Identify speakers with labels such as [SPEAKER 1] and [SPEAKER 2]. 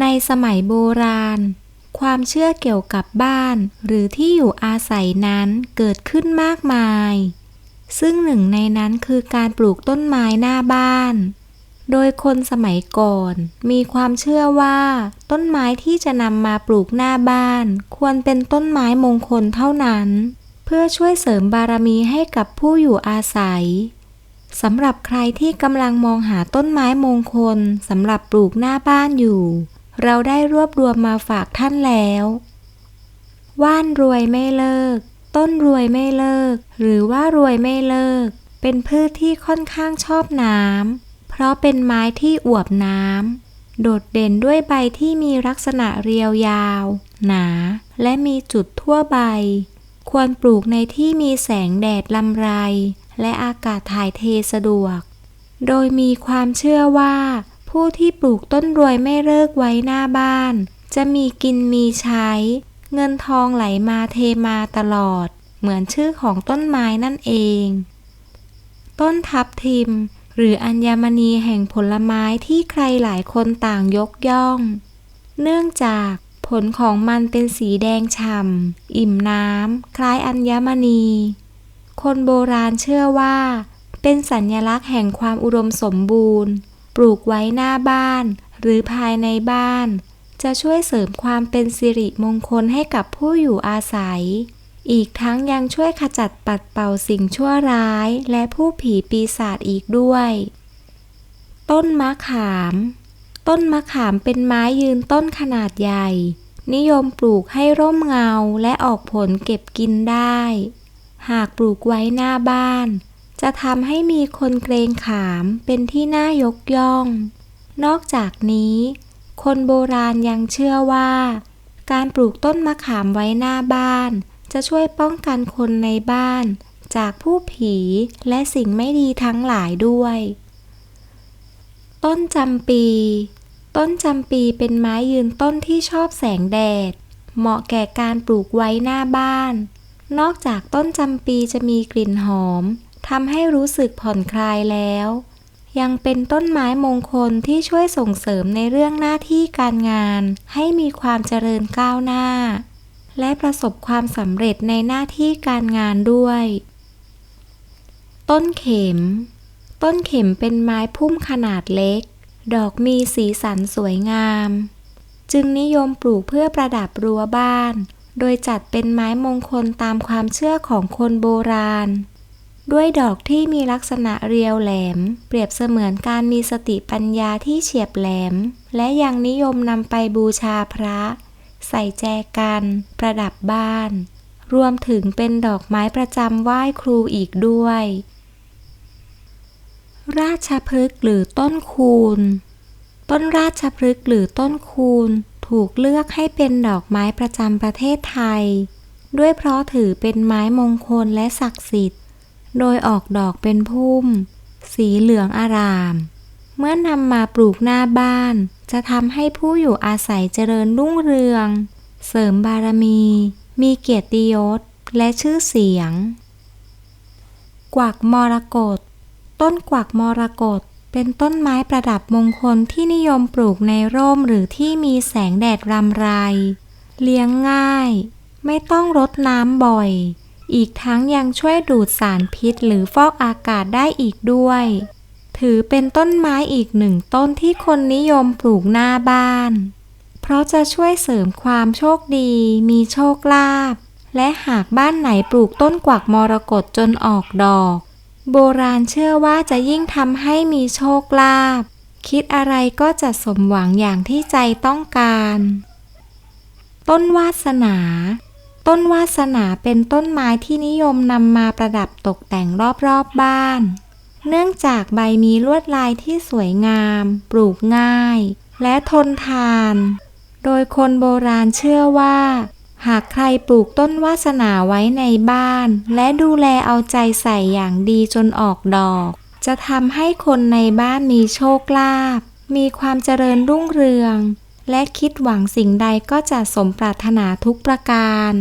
[SPEAKER 1] ในสมัยโบราณ ความเชื่อเกี่ยวกับบ้าน หรือที่อยู่อาศัยนั้นเกิดขึ้นมากมาย ซึ่งหนึ่งในนั้นคือการปลูกต้นไม้หน้าบ้าน โดยคนสมัยก่อน มีความเชื่อว่า ต้นไม้ที่จะนำมาปลูกหน้าบ้าน ควรเป็นต้นไม้มงคลเท่านั้น เพื่อช่วยเสริมบารมีให้กับผู้อยู่อาศัยสำหรับใครที่กำลังมองหาต้นไม้มงคลสำหรับปลูกหน้าบ้านอยู่ เราได้รวบรวมมาฝากท่านแล้ว ว่านรวยไม่เลิก ต้นรวยไม่เลิก หรือว่ารวยไม่เลิก เป็นพืชที่ค่อนข้างชอบน้ำ เพราะเป็นไม้ที่อวบน้ำ โดดเด่นด้วยใบที่มีลักษณะเรียวยาว หนา และมีจุดทั่วใบ ควรปลูกในที่มีแสงแดดลำไร และอากาศถ่ายเทสะดวก โดยมีความเชื่อว่า ผู้ที่ปลูกต้นรวยไม่เลิกไว้หน้าบ้าน จะมีกินมีใช้ เงินทองไหลมาเทมาตลอด เหมือนชื่อของต้นไม้นั่นเอง ต้นทับทิม หรืออัญมณีแห่งผลไม้ที่ใครหลายคนต่างยกย่อง เนื่องจากผลของมันเป็นสีแดงฉ่ำอิ่มน้ำ คล้ายอัญมณี คนโบราณเชื่อว่า เป็นสัญลักษณ์แห่งความอุดมสมบูรณ์ ปลูกไว้หน้าบ้าน หรือภายในบ้าน จะช่วยเสริมความเป็นสิริมงคลให้กับผู้อยู่อาศัย อีกทั้งยังช่วยขจัดปัดเป่าสิ่งชั่วร้ายและผู้ผีปีศาจอีกด้วย ต้นมะขาม ต้นมะขามเป็นไม้ยืนต้นขนาดใหญ่ นิยมปลูกให้ร่มเงาและออกผลเก็บกินได้ หากปลูกไว้หน้าบ้าน จะทำให้มีคนเกรงขามเป็นที่น่ายกย่อง นอกจากนี้ คนโบราณยังเชื่อว่า การปลูกต้นมะขามไว้หน้าบ้าน จะช่วยป้องกันคนในบ้าน จากผู้ผีและสิ่งไม่ดีทั้งหลายด้วย ต้นจำปี ต้นจำปีเป็นไม้ยืนต้นที่ชอบแสงแดด เหมาะแก่การปลูกไว้หน้าบ้าน นอกจากต้นจำปีจะมีกลิ่นหอม ทำให้รู้สึกผ่อนคลายแล้ว ยังเป็นต้นไม้มงคลที่ช่วยส่งเสริมในเรื่องหน้าที่การงาน ให้มีความเจริญก้าวหน้า และประสบความสำเร็จในหน้าที่การงานด้วย ต้นเข็ม ต้นเข็มเป็นไม้พุ่มขนาดเล็ก ดอกมีสีสันสวยงาม จึงนิยมปลูกเพื่อประดับรั้วบ้าน โดยจัดเป็นไม้มงคลตามความเชื่อของคนโบราณ ด้วยดอกที่มีลักษณะเรียวแหลม เปรียบเสมือนการมีสติปัญญาที่เฉียบแหลม และยังนิยมนำไปบูชาพระ ใส่แจกัน ประดับบ้าน รวมถึงเป็นดอกไม้ประจำไหว้ครูอีกด้วย ราชพฤกษ์หรือต้นคูณ ต้นราชพฤกษ์หรือต้นคูณ ถูกเลือกให้เป็นดอกไม้ประจำประเทศไทย ด้วยเพราะถือเป็นไม้มงคลและศักดิ์สิทธิ์ โดยออกดอกเป็นพุ่ม สีเหลืองอาราม เมื่อนำมาปลูกหน้าบ้าน จะทำให้ผู้อยู่อาศัยเจริญรุ่งเรือง เสริมบารมี มีเกียรติยศและชื่อเสียง กวักมรกต ต้นกวักมรกตเป็นต้นไม้ประดับมงคลที่นิยมปลูกในร่มหรือที่มีแสงแดดรำไร เลี้ยงง่าย ไม่ต้องรดน้ำบ่อย อีกทั้งยังช่วยดูดสารพิษหรือฟอกอากาศได้อีกด้วย ถือเป็นต้นไม้อีกหนึ่งต้นที่คนนิยมปลูกหน้าบ้าน เพราะจะช่วยเสริมความโชคดี มีโชคลาภ และหากบ้านไหนปลูกต้นกวักมรกตจนออกดอก โบราณเชื่อว่าจะยิ่งทำให้มีโชคลาภ คิดอะไรก็จะสมหวังอย่างที่ใจต้องการ ต้นวาสนา ต้นวาสนาเป็นต้นไม้ที่นิยมนำมาประดับตกแต่งรอบๆบบ้าน เนื่องจากใบมีลวดลายที่สวยงาม ปลูกง่าย และทนทาน โดยคนโบราณเชื่อว่า หากใครปลูกต้นวาสนาไว้ในบ้าน และดูแลเอาใจใส่อย่างดีจนออกดอก จะทำให้คนในบ้านมีโชคลาภมีความเจริญรุ่งเรือง และคิดหวังสิ่งใดก็จะสมปรารถนาทุกประการ